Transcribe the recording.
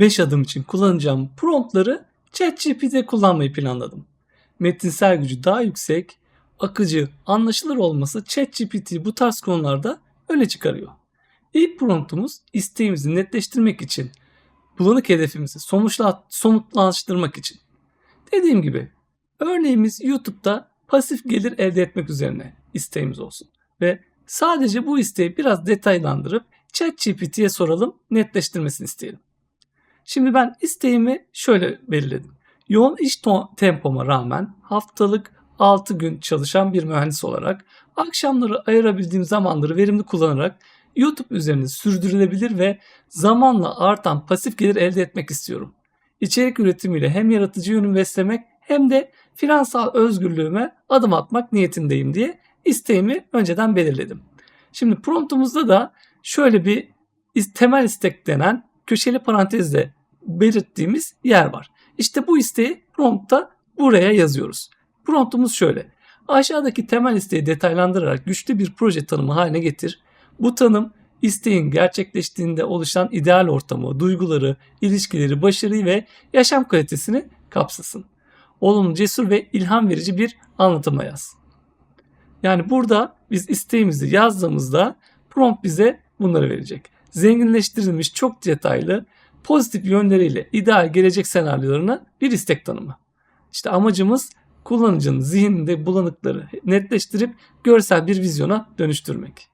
5 adım için kullanacağım promptları ChatGPT'de kullanmayı planladım. Metinsel gücü daha yüksek, akıcı, anlaşılır olması ChatGPT'yi bu tarz konularda öne çıkarıyor. İlk promptumuz isteğimizi netleştirmek için, bulanık hedefimizi sonuçla, somutlaştırmak için. Dediğim gibi örneğimiz YouTube'da pasif gelir elde etmek üzerine isteğimiz olsun. Ve sadece bu isteği biraz detaylandırıp ChatGPT'ye soralım, netleştirmesini isteyelim. Şimdi ben isteğimi şöyle belirledim. Yoğun iş tempoma rağmen haftalık 6 gün çalışan bir mühendis olarak akşamları ayırabildiğim zamanları verimli kullanarak YouTube üzerinde sürdürülebilir ve zamanla artan pasif gelir elde etmek istiyorum. İçerik üretimiyle hem yaratıcı yönümü beslemek hem de finansal özgürlüğüme adım atmak niyetindeyim diye isteğimi önceden belirledim. Şimdi promptumuzda da şöyle bir temel istek denen köşeli parantezle belirttiğimiz yer var. İşte bu isteği promptta buraya yazıyoruz. Promptumuz şöyle. Aşağıdaki temel isteği detaylandırarak güçlü bir proje tanımı haline getir. Bu tanım isteğin gerçekleştiğinde oluşan ideal ortamı, duyguları, ilişkileri, başarıyı ve yaşam kalitesini kapsasın. Olumlu, cesur ve ilham verici bir anlatıma yaz. Yani burada biz isteğimizi yazdığımızda prompt bize bunları verecek. Zenginleştirilmiş çok detaylı pozitif yönleriyle ideal gelecek senaryolarına bir istek tanımı. İşte amacımız kullanıcının zihninde bulanıkları netleştirip görsel bir vizyona dönüştürmek.